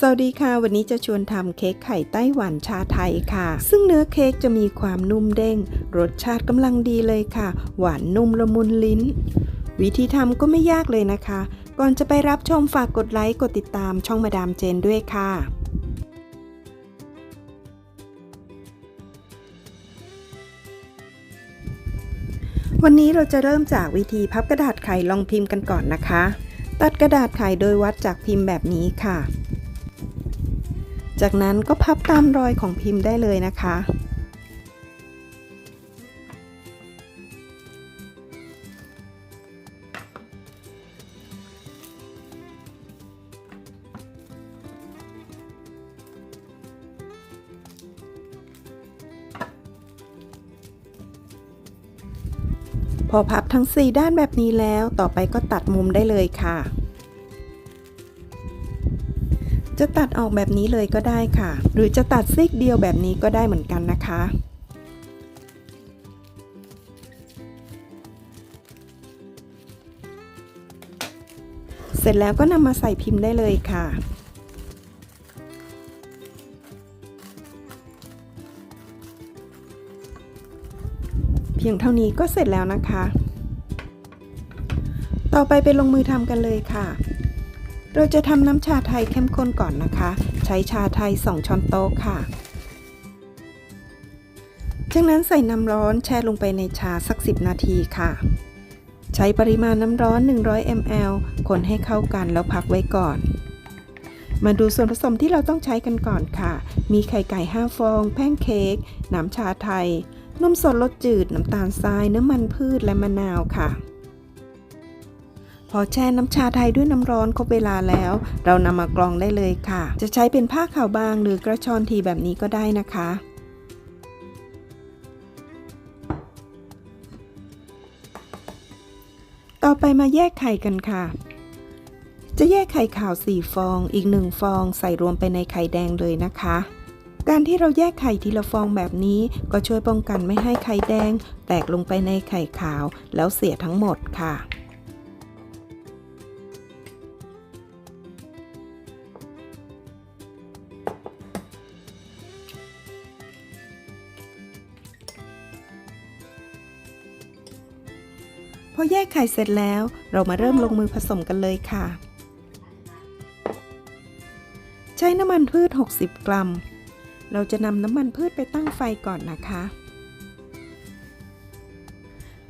สวัสดีค่ะ วันนี้จะชวนทำเค้กไข่ไต้หวันชาไทยค่ะ ซึ่งเนื้อเค้กจะมีความนุ่มเด้ง รสชาติกำลังดีเลยค่ะ หวานนุ่มละมุนลิ้น วิธีทำก็ไม่ยากเลยนะคะ ก่อนจะไปรับชมฝากกดไลค์ กดติดตามช่องมาดามเจนด้วยค่ะวันนี้เราจะเริ่มจากวิธีพับกระดาษไข่ลองพิมพ์กันก่อนนะคะ ตัดกระดาษไข่โดยวัดจากพิมพ์แบบนี้ค่ะ จากนั้นก็พับตามรอยของพิมพ์ได้เลยนะคะ พอพับทั้ง 4 ด้านแบบนี้แล้วต่อไปก็ตัดมุมได้เลยค่ะ จะตัดออกแบบนี้เลยก็ได้ค่ะ หรือจะตัดซีกเดียวแบบนี้ก็ได้เหมือนกันนะคะ เสร็จแล้วก็นำมาใส่พิมพ์ได้เลยค่ะเพียงเท่านี้ก็เสร็จแล้วนะคะ ต่อไปไปลงมือทำกันเลยค่ะ เราจะทำน้ำชาไทยเข้มข้นก่อนนะคะ ใช้ชาไทย 2 ช้อนโต๊ะค่ะ จากนั้นใส่น้ำร้อนแช่ลงไปในชาสัก 10 นาทีค่ะ ใช้ปริมาณน้ำร้อน 100 ml คนให้เข้ากันแล้วพักไว้ก่อน มาดูส่วนผสมที่เราต้องใช้กันก่อนค่ะ มีไข่ไก่ 5 ฟอง แป้งเค้ก น้ำชาไทย นมสดรสจืด น้ำตาลทราย น้ำมันพืช และมะนาวค่ะ อแช่น้ำชาไทยด้วยน้ำร้อนครบเวลาแล้ว เรานำมากรองได้เลยค่ะ จะใช้เป็นผ้าขาวบางหรือกระชอนทีแบบนี้ก็ได้นะคะต่อไปมาแยกไข่กันค่ะ จะแยกไข่ขาว 4 ฟอง อีก 1 ฟองใส่รวมไปในไข่แดงเลยนะคะ การที่เราแยกไข่ทีละฟองแบบนี้ก็ช่วยป้องกันไม่ให้ไข่แดง แตกลงไปในไข่ขาวแล้วเสียทั้งหมดค่ะ พอแยกไข่เสร็จแล้ว เรามาเริ่มลงมือผสมกันเลยค่ะ ใช้น้ำมันพืช 60 กรัม เราจะนำน้ำมันพืชไปตั้งไฟก่อนนะคะ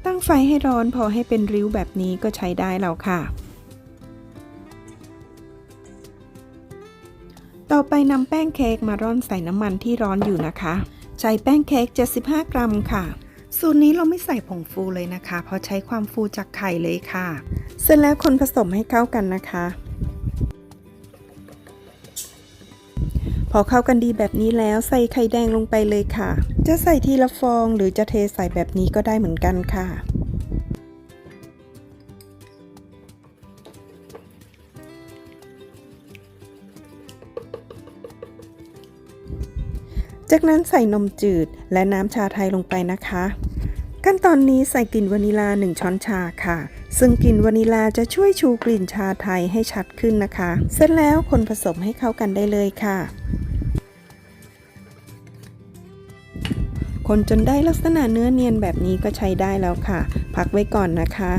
ตั้งไฟให้ร้อนพอให้เป็นริ้วแบบนี้ก็ใช้ได้แล้วค่ะ ต่อไปนำแป้งเค้กมาร่อนใส่น้ำมันที่ร้อนอยู่นะคะ ใช้แป้งเค้ก 75 กรัมค่ะ สูตรนี้เราไม่ใส่ผงฟูเลยนะคะ เพราะใช้ความฟูจากไข่เลยค่ะ เสร็จแล้วคนผสมให้เข้ากันนะคะ พอเข้ากันดีแบบนี้แล้วใส่ไข่แดงลงไปเลยค่ะ จะใส่ทีละฟองหรือจะเทใส่แบบนี้ก็ได้เหมือนกันค่ะจากนั้นใส่นมจืดและน้ำชาไทยลงไปนะคะ ขั้นตอนนี้ใส่กลิ่นวานิลา 1 ช้อนชาค่ะ ซึ่งกลิ่นวานิลาจะช่วยชูกลิ่นชาไทยให้ชัดขึ้นนะคะ เสร็จแล้วคนผสมให้เข้ากันได้เลยค่ะ คนจนได้ลักษณะเนื้อเนียนแบบนี้ก็ใช้ได้แล้วค่ะ พักไว้ก่อนนะคะ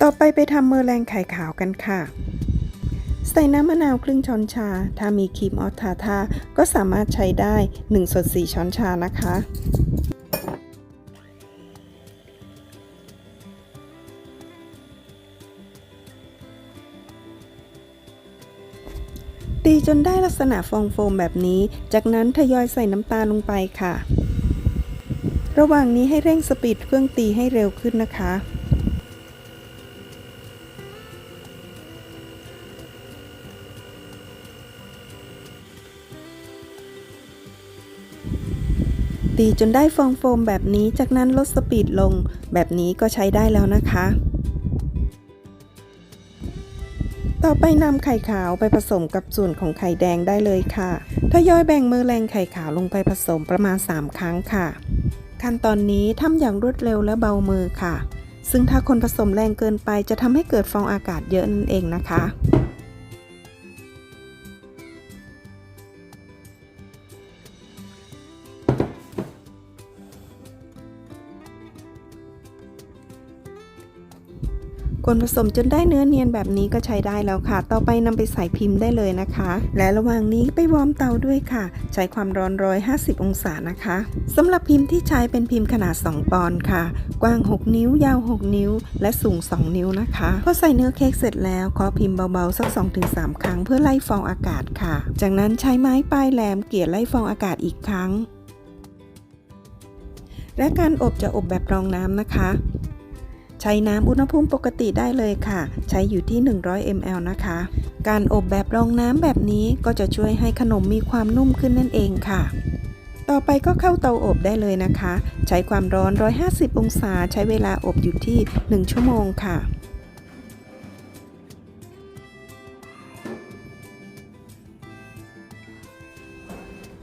ต่อไปไปทำเมอแรงไข่ขาวกันค่ะใส่น้ำมะนาวครึ่งช้อนชา ถ้ามีครีมออสทาทาก็สามารถใช้ได้1ส่วน4ช้อนชานะคะ ตีจนได้ลักษณะฟองโฟมแบบนี้ จากนั้นทยอยใส่น้ำตาลลงไปค่ะ ระหว่างนี้ให้เร่งสปีดเครื่องตีให้เร็วขึ้นนะคะตีจนได้ฟองโฟมแบบนี้ จากนั้นลดสปีดลง แบบนี้ก็ใช้ได้แล้วนะคะ ต่อไปนำไข่ขาวไปผสมกับส่วนของไข่แดงได้เลยค่ะทยอยแบ่งมือแรงไข่ขาวลงไปผสมประมาณ 3 ครั้งค่ะ ขั้นตอนนี้ทำอย่างรวดเร็วและเบามือค่ะ ซึ่งถ้าคนผสมแรงเกินไปจะทำให้เกิดฟองอากาศเยอะนั่นเองนะคะ คนผสมจนได้เนื้อเนียนแบบนี้ก็ใช้ได้แล้วค่ะ ต่อไปนำไปใส่พิมพ์ได้เลยนะคะ และระหว่างนี้ไปวอร์มเตาด้วยค่ะ ใช้ความร้อน 150 องศานะคะสำหรับพิมพ์ที่ใช้เป็นพิมพ์ขนาด 2 ปอนด์ค่ะ กว้าง 6 นิ้ว ยาว 6 นิ้ว และสูง 2 นิ้วนะคะ พอใส่เนื้อเค้กเสร็จแล้วขอพิมพ์เบาๆสัก 2-3 ครั้งเพื่อไล่ฟองอากาศค่ะ จากนั้นใช้ไม้ปลายแหลมเกี่ยไล่ฟองอากาศอีกครั้ง และการอบจะอบแบบรองน้ำนะคะ ใช้น้ำอุณหภูมิปกติได้เลยค่ะ ใช้อยู่ที่ 100 ml นะคะ การอบแบบรองน้ำแบบนี้ก็จะช่วยให้ขนมมีความนุ่มขึ้นนั่นเองค่ะ ต่อไปก็เข้าเตาอบได้เลยนะคะ ใช้ความร้อน 150 องศา ใช้เวลาอบอยู่ที่ 1 ชั่วโมงค่ะ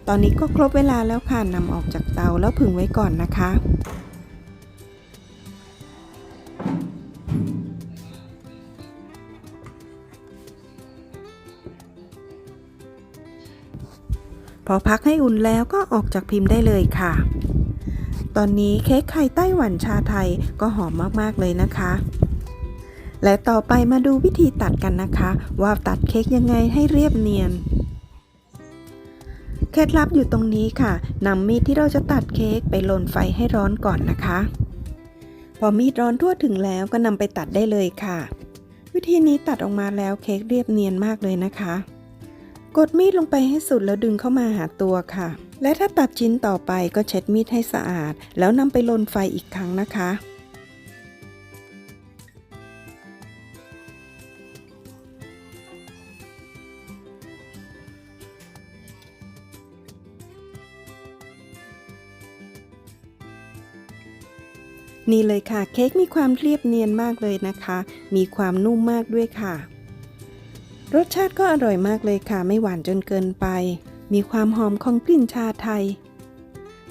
ตอนนี้ก็ครบเวลาแล้วค่ะนำออกจากเตาแล้วผึ่งไว้ก่อนนะคะ พอพักให้อุ่นแล้วก็ออกจากพิมพ์ได้เลยค่ะ ตอนนี้เค้กไข่ไต้หวันชาไทยก็หอมมากๆเลยนะคะ และต่อไปมาดูวิธีตัดกันนะคะ ว่าตัดเค้กยังไงให้เรียบเนียนเคล็ดลับอยู่ตรงนี้ค่ะนำมีดที่เราจะตัดเค้กไปลนไฟให้ร้อนก่อนนะคะ พอมีดร้อนทั่วถึงแล้วก็นำไปตัดได้เลยค่ะ วิธีนี้ตัดออกมาแล้วเค้กเรียบเนียนมากเลยนะคะ กดมีดลงไปให้สุดแล้วดึงเข้ามาหาตัวค่ะ และถ้าตัดชิ้นต่อไปก็เช็ดมีดให้สะอาด แล้วนำไปลนไฟอีกครั้งนะคะ นี่เลยค่ะ เค้กมีความเรียบเนียนมากเลยนะคะ มีความนุ่มมากด้วยค่ะ รสชาติก็อร่อยมากเลยค่ะ ไม่หวานจนเกินไป มีความหอมของกลิ่นชาไทย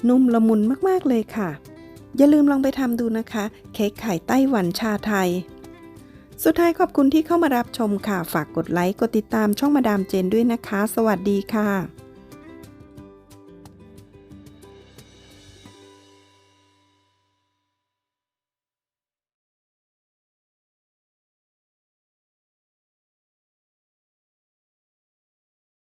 นุ่มละมุนมากๆเลยค่ะ อย่าลืมลองไปทำดูนะคะ เค้กไข่ไต้หวันชาไทย สุดท้ายขอบคุณที่เข้ามารับชมค่ะ ฝากกดไลค์ กดติดตามช่องมาดามเจนด้วยนะคะ สวัสดีค่ะ